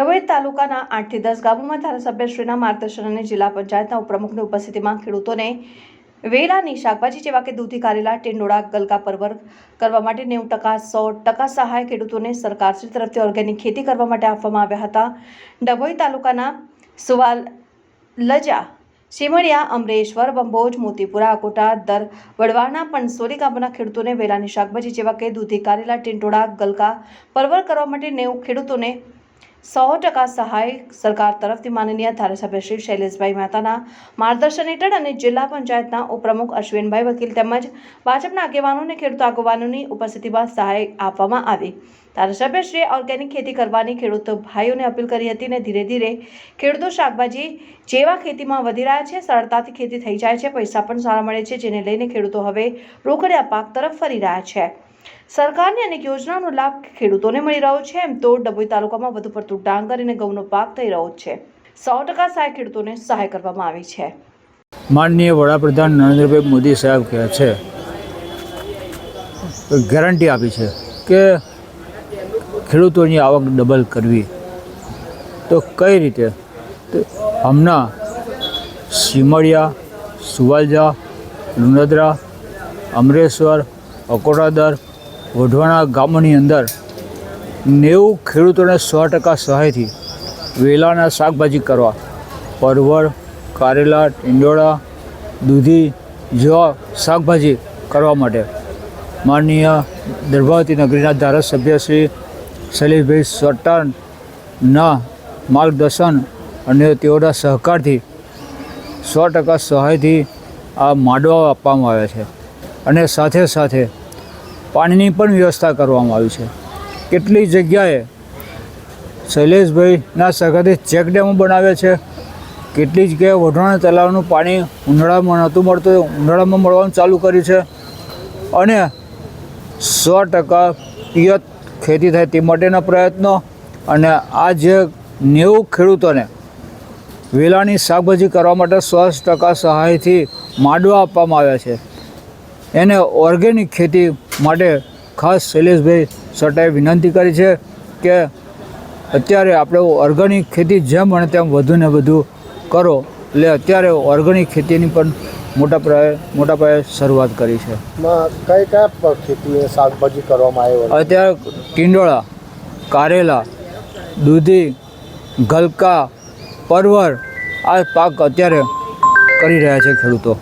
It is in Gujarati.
ડભોઈ તાલુકાના આઠથી દસ ગામોમાં ધારાસભ્યશ્રીના માર્ગદર્શન અને જિલ્લા પંચાયતના ઉપપ્રમુખની ઉપસ્થિતિમાં ખેડૂતોને વેલાની શાકભાજી જેવા કે દૂધી, કારેલા, ટેંડોળા, ગલકા પરવર કરવા માટે નેવું ટકા, સો ટકા સહાય ખેડૂતોને સરકારશ્રી તરફથી ઓર્ગેનિક ખેતી કરવા માટે આપવામાં આવ્યા હતા. ડભોઈ તાલુકાના સુવાલ લજા સિમડિયા અમરેશ્વર, બંબોજ, મોતીપુરા, અકોટા, દર, વડવાના પણસોલી ગામના ખેડૂતોને વેલાની શાકભાજી જેવા કે દૂધી, કારેલા ટીંટોળા ગલકા પરવર કરવા માટે નેવું ખેડૂતોને સો ટકા સહાય સરકાર તરફથી માનનીય ધારાસભ્ય શ્રી શૈલેષભાઈ મહેતાના માર્ગદર્શન હેઠળ અને જિલ્લા પંચાયતના ઉપપ્રમુખ અશ્વિનભાઈ વકીલ તેમજ ભાજપના આગેવાનો અને ખેડૂત આગેવાનોની ઉપસ્થિતિમાં સહાય આપવામાં આવી. ધારાસભ્યશ્રીએ ઓર્ગેનિક ખેતી કરવાની ખેડૂત ભાઈઓને અપીલ કરી હતી અને ધીરે ધીરે ખેડૂતો શાકભાજી જેવા ખેતીમાં વધી રહ્યા છે, સરળતાથી ખેતી થઈ જાય છે, પૈસા પણ સારા મળે છે, જેને લઈને ખેડૂતો હવે રોકડિયા પાક તરફ ફરી રહ્યા છે. સરકારની અનેક યોજનાનો લાભ ખેડૂતોને મળી રહ્યો છે. એમ તો ડભોઈ તાલુકામાં વધુ પડતું ડાંગર અને ઘઉંનો પાક થઈ રહ્યો છે. સો ટકા સહાય ખેડૂતોને સહાય કરવામાં આવી છે. માનનીય વડાપ્રધાન નરેન્દ્રભાઈ મોદી સાહેબ કહે છે, ગેરંટી આપી છે કે ખેડૂતોની આવક ડબલ કરવી. તો કઈ રીતે? હમણાં સિમડિયા, સુવાલજા લુનદ્રા અમરેશ્વર, અકોટાદર વઢવાણા ગામોની અંદર નેવું ખેડૂતોને સો ટકા સહાયથી વેલાના શાકભાજી કરવા. પરવળ, કારેલા, ટીંડોળા, દૂધી જેવા શાકભાજી કરવા માટે. માનનીય દર્ભાવતી નગરીના ધારાસભ્ય શ્રી શૈલેષભાઈ સટ્ટાના માર્ગદર્શન અને તેઓના સહકારથી સો ટકા સહાયથી આ માંડવા આપવામાં આવ્યા છે. અને સાથે સાથે પાણીની પણ વ્યવસ્થા કરવામાં આવી છે. કેટલી જગ્યાએ શૈલેષભાઈના સહકારથી ચેક ડેમો બનાવ્યા છે. કેટલી જગ્યાએ વઢવાણા તલાવનું પાણી ઉનાળામાં નહોતું મળતું, ઉનાળામાં મળવાનું ચાલુ કર્યું છે. અને સો ટકા પિયત ખેતી થાય તે માટેના પ્રયત્નો અને આ જે નેવું ખેડૂતોને વેલાની શાકભાજી કરવા માટે સો ટકા સહાયથી માંડવા આપવામાં આવ્યા છે. એને ઓર્ગેનિક ખેતી માટે ખાસ શૈલેષભાઈ સટાએ વિનંતી કરી છે કે અત્યારે આપણે ઓર્ગેનિક ખેતી જેમ બને તેમ વધુ ને વધુ કરો. એટલે અત્યારે ઓર્ગેનિક ખેતીની પણ મોટા પાયે મોટા પાયે શરૂઆત કરી છે. કઈ કયા ખેતી શાકભાજી કરવામાં આવ્યો અત્યારે ટીંડોળા કારેલા દૂધી ગલકા પરવર આ પાક અત્યારે કરી રહ્યા છે ખેડૂતો.